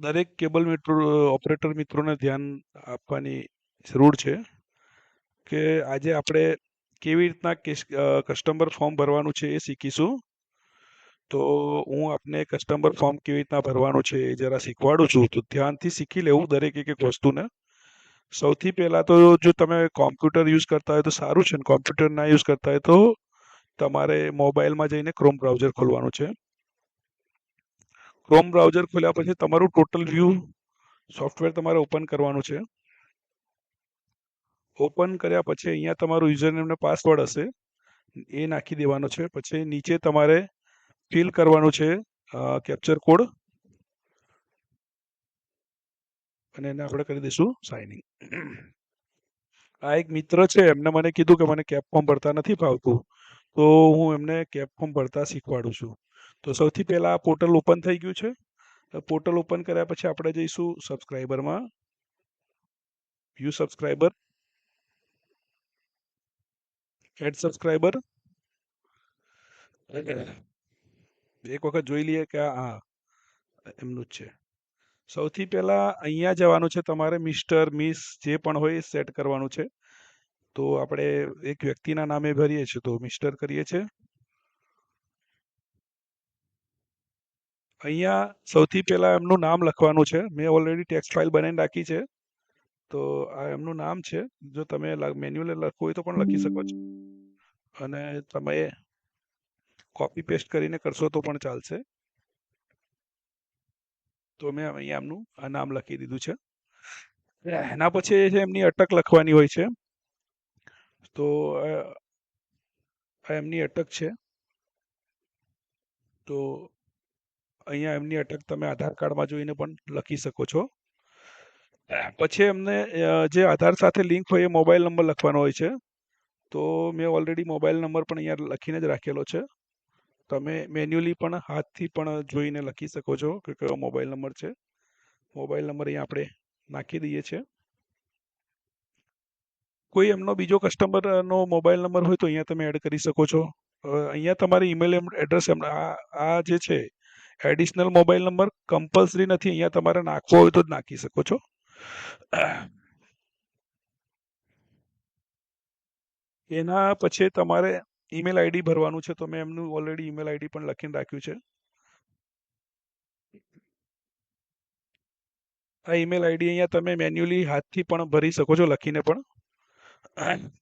દરેક કેબલ મિત્રો, ઓપરેટર મિત્રોને ધ્યાન આપવાની જરૂર છે કે આજે આપણે કેવી રીતના કસ્ટમર ફોર્મ ભરવાનું છે એ શીખીશું. તો હું આપને કસ્ટમર ફોર્મ કેવી રીતના ભરવાનું છે એ જરા શીખવાડું છું. તો ધ્યાનથી શીખી લેવું દરેક એક એક વસ્તુને. સૌથી પહેલાં તો જો તમે કોમ્પ્યુટર યુઝ કરતા હોય તો સારું છે ને? કોમ્પ્યુટર ના યુઝ કરતા હોય તો તમારે મોબાઈલમાં જઈને ક્રોમ બ્રાઉઝર ખોલવાનું છે. ક્રોમ બ્રાઉઝર ખોલ્યા પછી તમારું ટોટલ વ્યૂ સોફ્ટવેર તમારે ઓપન કરવાનું છે. ઓપન કર્યા પછી અહીંયા તમારું યુઝરનેમ ને પાસવર્ડ હશે. એ નાખી દેવાનો છે. પછી નીચે તમારે ફિલ કરવાનું છે કેપ્ચર કોડ અને એને આપણે કરી દઈશું સાઇનિંગ આ એક મિત્ર છે, એમને મને કીધું કે મને કેપ ફોર્મ ભરતા નથી ફાવતું તો હું એમને કેપ ફોર્મ ભરતા શીખવાડું છું. તો સૌથી પહેલાં આ પોર્ટલ ઓપન થઈ ગયું છે. પોર્ટલ ઓપન કર્યા પછી આપણે જઈશું સબસ્ક્રાઈબરમાં વ્યૂ સબસ્ક્રાઈબર એડ સબસ્ક્રાઈબર એક વખત જોઈ લઈએ કે આ એમનું જ છે. સૌથી પહેલાં અહીંયા જવાનું છે તમારે મિસ્ટર, મિસ જે પણ હોય સેટ કરવાનું છે. તો આપણે એક વ્યક્તિના નામે ભરીએ છીએ તો મિસ્ટર કરીએ છીએ. અહીંયા સૌથી પહેલા એમનું નામ લખવાનું છે. મેં ઓલરેડી ટેક્સ્ટ ફાઇલ બનાવીને રાખી છે. તો આ એમનું નામ છે. જો તમે મેન્યુઅલ લખવું હોય તો પણ લખી શકો છો. અને તમે કોપી પેસ્ટ કરીને કરશો તો પણ ચાલશે. તો મેં અહીંયા એમનું આ નામ લખી દીધું છે. એના પછી છે એમની અટક લખવાની હોય છે, તો આ એમની અટક છે. તો અહીંયા એમની અટક તમે આધાર કાર્ડમાં જોઈને પણ લખી શકો છો. પછી એમને જે આધાર સાથે લિંક હોય એ મોબાઈલ નંબર લખવાનો હોય છે. તો મેં ઓલરેડી મોબાઈલ નંબર પણ અહીંયા લખીને જ રાખેલો છે. તમે મેન્યુઅલી પણ હાથથી પણ જોઈને લખી શકો છો કે કયો મોબાઈલ નંબર છે. મોબાઈલ નંબર અહીંયા આપણે નાખી દઈએ છીએ. કોઈ એમનો બીજો કસ્ટમરનો મોબાઈલ નંબર હોય તો અહીંયા તમે એડ કરી શકો છો. અહીંયા તમારી ઈમેલ એડ્રેસ આ આ જે છે એડિશનલ મોબાઈલ નંબર કમ્પલસરી નથી. અહીંયા તમારે નાખવો હોય તો જ નાખી શકો છો. એના પછી તમારે ઈમેલ આઈડી ભરવાનું છે, તો મેં એમનું ઓલરેડી ઈમેલ આઈડી પણ લખીને રાખ્યું છે. આ ઈમેલ આઈડી અહીંયા તમે મેન્યુઅલી હાથથી પણ ભરી શકો છો, લખીને પણ.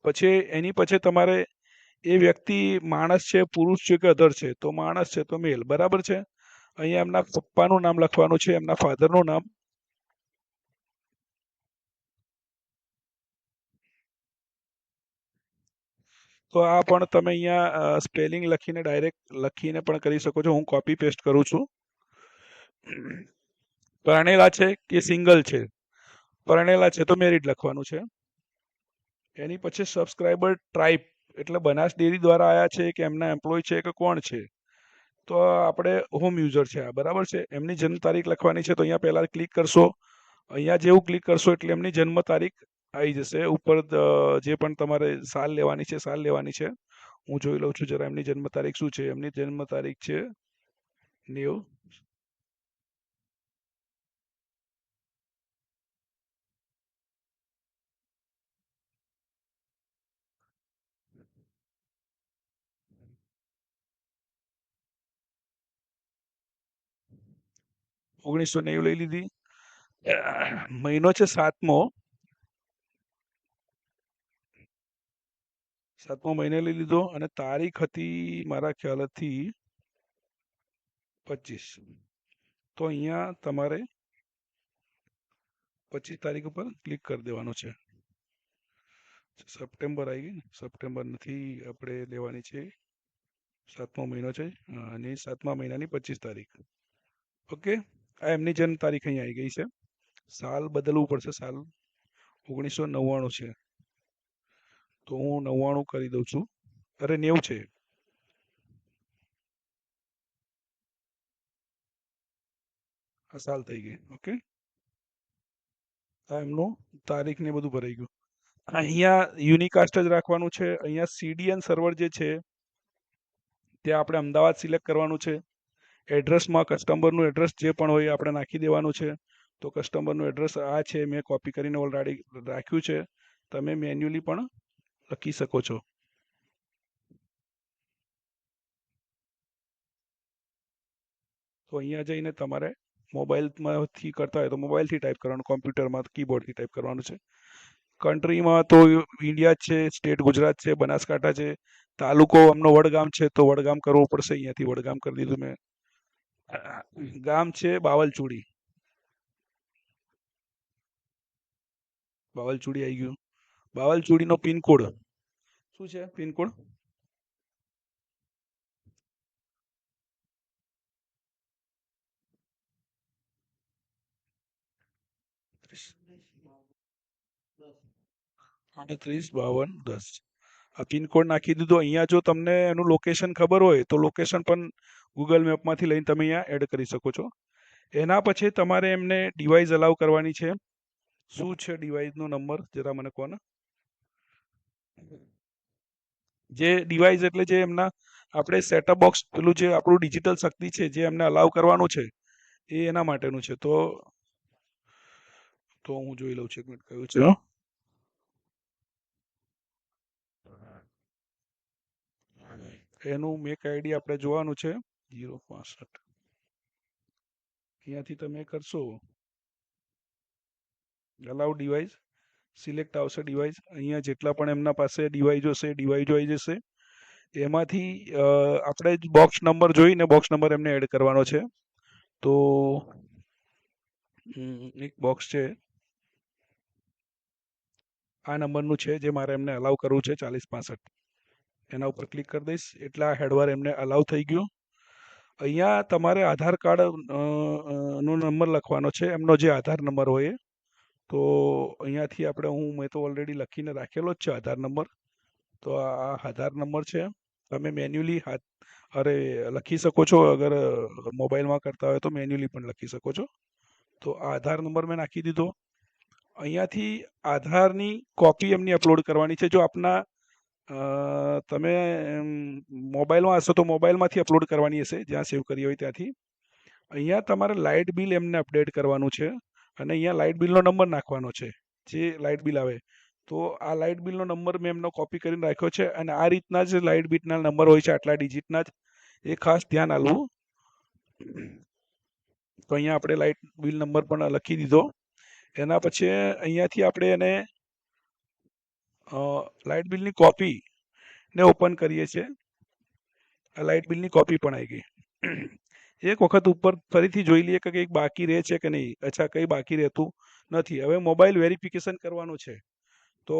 પછી એની પછી તમારે એ વ્યક્તિ માણસ છે, પુરુષ છે કે અધર છે, તો માણસ છે, તો મેલ બરાબર છે? અહીંયા એમના પપ્પાનું નામ લખવાનું છે, એમના ફાધરનું નામ. તો આ પણ તમે અહીંયા સ્પેલિંગ લખીને ડાયરેક્ટ લખીને પણ કરી શકો છો. હું કોપી પેસ્ટ કરું છું. પરણેલા છે કે સિંગલ છે? પરણેલા છે તો મેરિડ લખવાનું છે. એની પછી સબસ્ક્રાઈબર ટ્રાઇપ એટલે બનાસ ડેરી દ્વારા આવ્યા છે કે એમના એમ્પ્લોય છે કે કોણ છે? તો આપણે હોમ યુઝર છે આ, બરાબર છે? એમની જન્મ તારીખ લખવાની છે, તો અહીંયા પહેલાં ક્લિક કરશો. અહીંયા જેવું ક્લિક કરશો એટલે એમની જન્મ તારીખ આવી જશે. ઉપર જે પણ તમારે સાલ લેવાની છે, સાલ લેવાની છે. હું જોઈ લઉં છું જરા એમની જન્મ તારીખ શું છે. એમની જન્મ તારીખ છે નેવ. ઓગણીસો નેવું લઈ લીધી. મહિનો છે સાતમો. સાતમો મહિને લઈ લીધો અને તારીખ હતી મારા ખ્યાલથી પચીસ. તો અહીંયા તમારે પચીસ તારીખ ઉપર ક્લિક કરી દેવાનું છે. સપ્ટેમ્બર આવી ગઈ સપ્ટેમ્બર નથી આપણે લેવાની છે. સાતમો મહિનો છે. અને સાતમા મહિનાની પચીસ તારીખ. ઓકે? આ એમની જન્મ તારીખ અહીં આવી ગઈ છે. સાલ બદલવું પડશે. સાલ ઓગણીસો નવ્વાણું છે. તો હું નવ્વાણું કરી દઉં છું. અરે, નેવું છે. આ સાલ થઈ ગઈ. ઓકે? આ એમનું તારીખ ને બધું ભરાઈ ગયું. અહીંયા યુનિકાસ્ટ જ રાખવાનું છે. અહીંયા સીડીએન સર્વર જે છે તે આપણે અમદાવાદ સિલેક્ટ કરવાનું છે. એડ્રેસમાં કસ્ટમરનું એડ્રેસ જે પણ હોય આપણે નાખી દેવાનું છે. તો કસ્ટમરનું એડ્રેસ આ છે, મેં કોપી કરીને ઓલરેડી રાખ્યું છે. તમે મેન્યુઅલી પણ લખી શકો છો. તો અહીંયા જઈને તમારે મોબાઈલમાંથી કરતા હોય તો મોબાઈલથી ટાઈપ કરવાનું કોમ્પ્યુટરમાં કીબોર્ડથી ટાઈપ કરવાનું છે. કન્ટ્રીમાં તો ઇન્ડિયા છે સ્ટેટ ગુજરાત છે, બનાસકાંઠા છે. તાલુકો અમનો વડગામ છે, તો વડગામ કરવું પડશે. અહીંયાથી વડગામ કરી દીધું મેં. ગામ છે બાવલચુડી. બાવલચુડી આવી ગયું. બાવલચુડીનો પિનકોડ. શું છે પિનકોડ? આડત્રીસ, બાવન, દસ. આ પિનકોડ નાખી દીધો. અહીંયા જો તમને એનું લોકેશન ખબર હોય તો લોકેશન પણ ગૂગલ મેપમાંથી લઈને તમે અહીંયા એડ કરી શકો છો. એના પછી તમારે એમને ડિવાઇસ અલાઉ કરવાની છે. શું છે ડિવાઇસનો નંબર જરા મને કહો ને. જે ડિવાઇસ એટલે જે એમના આપણે સેટઅપ બોક્સ પેલું જે આપણું ડિજિટલ શક્તિ છે જે એમને અલાઉ કરવાનું છે એ એના માટેનું છે. તો તો હું જોઈ લઉં છું એક મિનિટ કયું છે? હો. એનું મેક આઈડી આપણે જોવાનું છે. જીરો પાસઠ. અહીંયાથી તમે કરશો? અલાઉ ડિવાઇસ સિલેક્ટ આવશે ડિવાઇસ અહીંયા જેટલા પણ એમના પાસે ડિવાઇસ હશે ડિવાઇસ આવી જશે. એમાંથી આપણે આપણે બોક્સ નંબર જોઈને બોક્સ નંબર એમને એડ કરવાનો છે. તો એક બોક્સ છે. આ નંબરનું છે જે મારે એમને અલાઉ કરવું છે, ચાલીસ પાસઠ. એના ઉપર ક્લિક કરી દઈશ. એટલે આ હેડવાર એમને અલાઉ થઈ ગયું. અહીંયા તમારે આધાર કાર્ડ નો નંબર લખવાનો છે. એમનો જે આધાર નંબર હોય એ. તો અહીંયાથી આપણે હું, મેં તો ઓલરેડી લખીને રાખેલો જ છે આધાર નંબર. તો આ આધાર નંબર છે. તમે મેન્યુઅલી હાથ, અરે, લખી શકો છો. અગર મોબાઈલમાં કરતા હોય તો મેન્યુઅલી પણ લખી શકો છો. તો આ આધાર નંબર મેં નાખી દીધો. અહીંયાથી આધારની કોપી એમની અપલોડ કરવાની છે. જો આપના તમે મોબાઈલમાં હશો તો મોબાઈલમાંથી અપલોડ કરવાની હશે, જ્યાં સેવ કરી હોય ત્યાંથી. અહીંયા તમારે લાઇટ બિલ એમને અપડેટ કરવાનું છે અને અહીંયા લાઇટ બિલનો નંબર નાખવાનો છે, જે લાઇટ બિલ આવે. તો આ લાઇટ બિલનો નંબર મેં એમનો કોપી કરીને રાખ્યો છે અને આ રીતના જ લાઇટ બિલના નંબર હોય છે, આટલા ડિજિટના જ. એ ખાસ ધ્યાન આલવું. તો અહીંયા આપણે લાઇટ બિલ નંબર પણ લખી દીધો. એના પછી અહીંયાથી આપણે એને લાઇટ બિલની કોપી ને ઓપન કરીએ છીએ. આ લાઇટ બિલની કોપી પણ આવી ગઈ. એક વખત ઉપર ફરીથી જોઈ લઈએ કે કંઈક બાકી રહે છે કે નહીં. અચ્છા, કંઈ બાકી રહેતું નથી. હવે મોબાઈલ વેરિફિકેશન કરવાનું છે. તો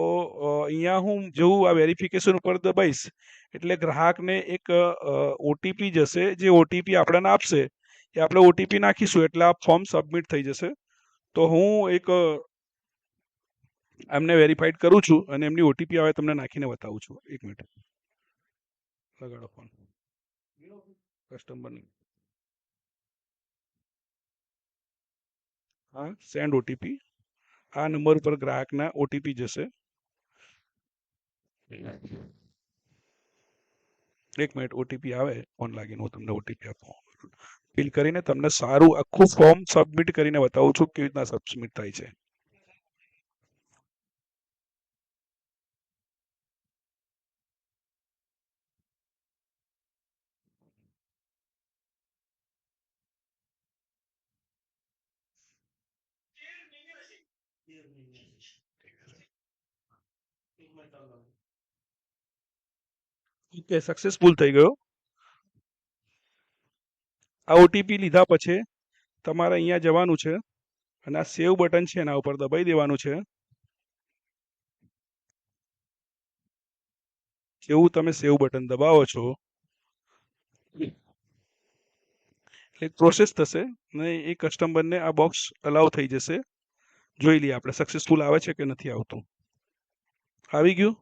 અહીંયા હું જેવું આ વેરિફિકેશન ઉપર દબાઈશ એટલે ગ્રાહકને એક ઓટીપી જશે. જે ઓટીપી આપણને આપશે એ આપણે ઓટીપી નાખીશું એટલે આ ફોર્મ સબમિટ થઈ જશે. તો હું એક એમને વેરીફાઈડ કરું છું અને એમની ઓટીપી આવે તમને નાખીને બતાવું છું. એક મિનિટ લગાડો ફોન કસ્ટમરની હા સેન્ડ ઓટીપી આ નંબર ઉપર ગ્રાહકના ઓટીપી જશે. એક મિનિટ ઓટીપી આવે ફોન લાગીને હું તમને ઓટીપી આપું. ફિલ કરીને તમને સારું આખું ફોર્મ સબમિટ કરીને બતાવું છું કેવી રીતના સબમિટ થાય છે. ઓકે સક્સેસફુલ થઈ ગયો. આ ઓટીપી લીધા પછી તમારે અહીંયા જવાનું છે અને આ સેવ બટન છે એના ઉપર દબાઈ દેવાનું છે. જેવું તમે સેવ બટન દબાવો છો? એટલે પ્રોસેસ થશે ને એ કસ્ટમરને આ બોક્સ અલાઉ થઈ જશે. જોઈ લઈએ આપણે. સક્સેસફુલ આવે છે કે નથી આવતું? આવી ગયું?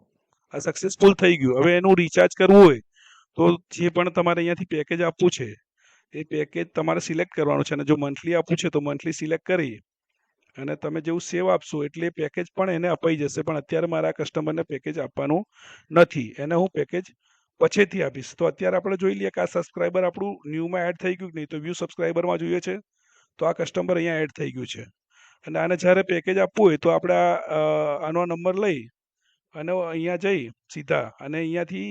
આ સક્સેસફુલ થઈ ગયું. હવે એનું રિચાર્જ કરવું હોય તો જે પણ તમારે અહીંયાથી પેકેજ આપવું છે, એ પેકેજ તમારે સિલેક્ટ કરવાનું છે. અને જો મંથલી આપવું છે તો મંથલી સિલેક્ટ કરી અને તમે જેવું સેવ આપશો એટલે પેકેજ પણ એને અપાઈ જશે. પણ અત્યારે મારા કસ્ટમરને પેકેજ આપવાનું નથી. એને હું પેકેજ પછીથી આપીશ. તો અત્યારે આપણે જોઈ લઈએ કે આ સબસ્ક્રાઈબર આપણું ન્યૂમાં એડ થઈ ગયું કે નહીં? તો વ્યૂ સબસ્ક્રાઈબરમાં જોઈએ છે તો આ કસ્ટમર અહીંયા એડ થઈ ગયું છે. અને આને જ્યારે પેકેજ આપવું હોય તો આપણે આનો નંબર લઈ અને અહીંયા જઈ સીધા અને અહીંયાથી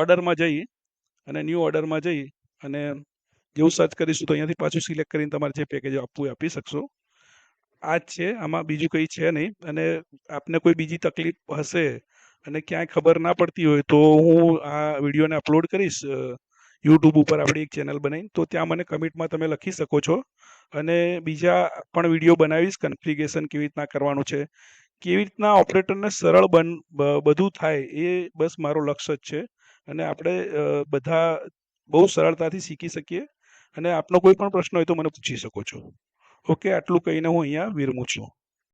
ઓર્ડરમાં જઈ અને ન્યૂ ઓર્ડરમાં જઈ અને જેવું સર્ચ કરીશું તો અહીંયાથી પાછું સિલેક્ટ કરીને તમારે જે પેકેજ આપવું આપી શકશો. આ જ છે, આમાં બીજું કંઈ છે નહીં અને આપને કોઈ બીજી તકલીફ હશે અને ક્યાંય ખબર ના પડતી હોય તો હું આ વિડીયોને અપલોડ કરીશ યુટ્યુબ ઉપર આપણી એક ચેનલ બનાવીને, તો ત્યાં મને કમેન્ટમાં તમે લખી શકો છો. અને બીજા પણ વીડિયો બનાવીશ કન્ફિગેશન કેવી રીતના કરવાનું છે, કેવી રીતના ઓપરેટરને સરળ બન બધું થાય, એ બસ મારો લક્ષ્ય જ છે. અને આપણે બધા બહુ સરળતાથી શીખી શકીએ. અને આપનો કોઈ પણ પ્રશ્ન હોય તો મને પૂછી શકો છો. ઓકે આટલું કહીને હું અહીંયા વિરમું છું.